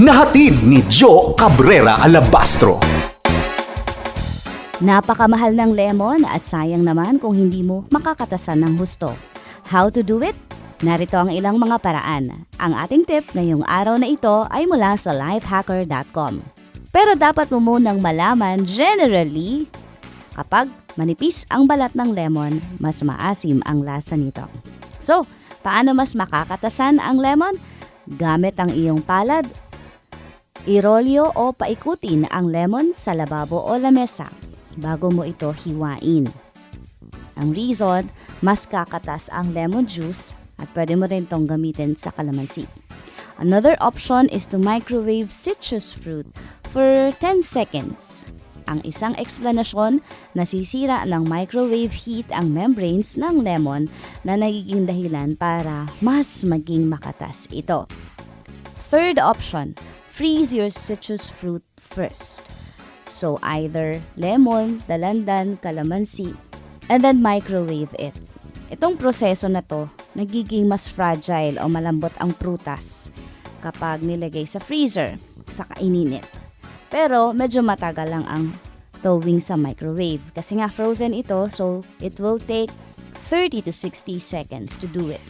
na hatid ni Joe Cabrera Alabastro. Napakamahal ng lemon at sayang naman kung hindi mo makakatasan ng husto. How to do it? Narito ang ilang mga paraan. Ang ating tip ngayong araw na ito ay mula sa lifehacker.com. Pero dapat mo munang malaman generally kapag manipis ang balat ng lemon, mas maasim ang lasa nito. So, paano mas makakatasan ang lemon? Gamit ang iyong palad, irolyo o paikutin ang lemon sa lababo o lamesa bago mo ito hiwain. Ang reason, mas kakatas ang lemon juice at pwede mo rin itong gamitin sa kalamansi. Another option is to microwave citrus fruit for 10 seconds. Ang isang eksplanasyon, nasisira ng microwave heat ang membranes ng lemon na nagiging dahilan para mas maging makatas ito. Third option, freeze your citrus fruit first. So either lemon, dalandan, calamansi, and then microwave it. Itong proseso na to, nagiging mas fragile o malambot ang prutas kapag nilagay sa freezer sa kaininit. Pero medyo matagal lang ang towing sa microwave kasi nga frozen ito so it will take 30 to 60 seconds to do it.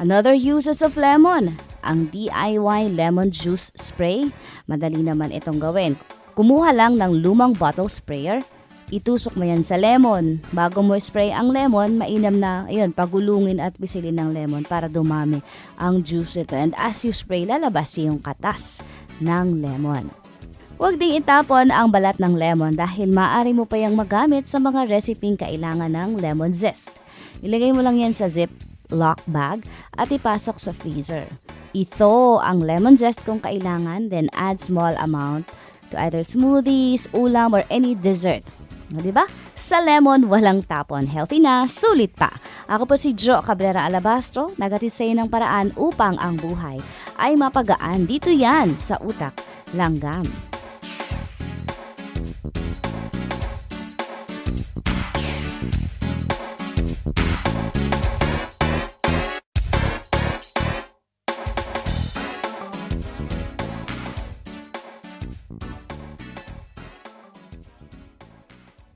Another uses of lemon, ang DIY lemon juice spray. Madali naman itong gawin. Kumuha lang ng lumang bottle sprayer, itusok mo yan sa lemon. Bago mo spray ang lemon, mainam na, ayun, pagulungin at pisilin ng lemon para dumami ang juice nito. And as you spray, lalabas yung katas ng lemon. Huwag ding itapon ang balat ng lemon dahil maaari mo pa yung magamit sa mga reseping kailangan ng lemon zest. Ilagay mo lang yan sa zip lock bag at ipasok sa freezer. Ito ang lemon zest kung kailangan, then add small amount to either smoothies, ulam, or any dessert. No, di ba? Sa lemon, walang tapon. Healthy na, sulit pa. Ako po si Jo Cabrera Alabastro, nagatid sa ng paraan upang ang buhay ay mapagaan. Dito yan sa Utak Langgam.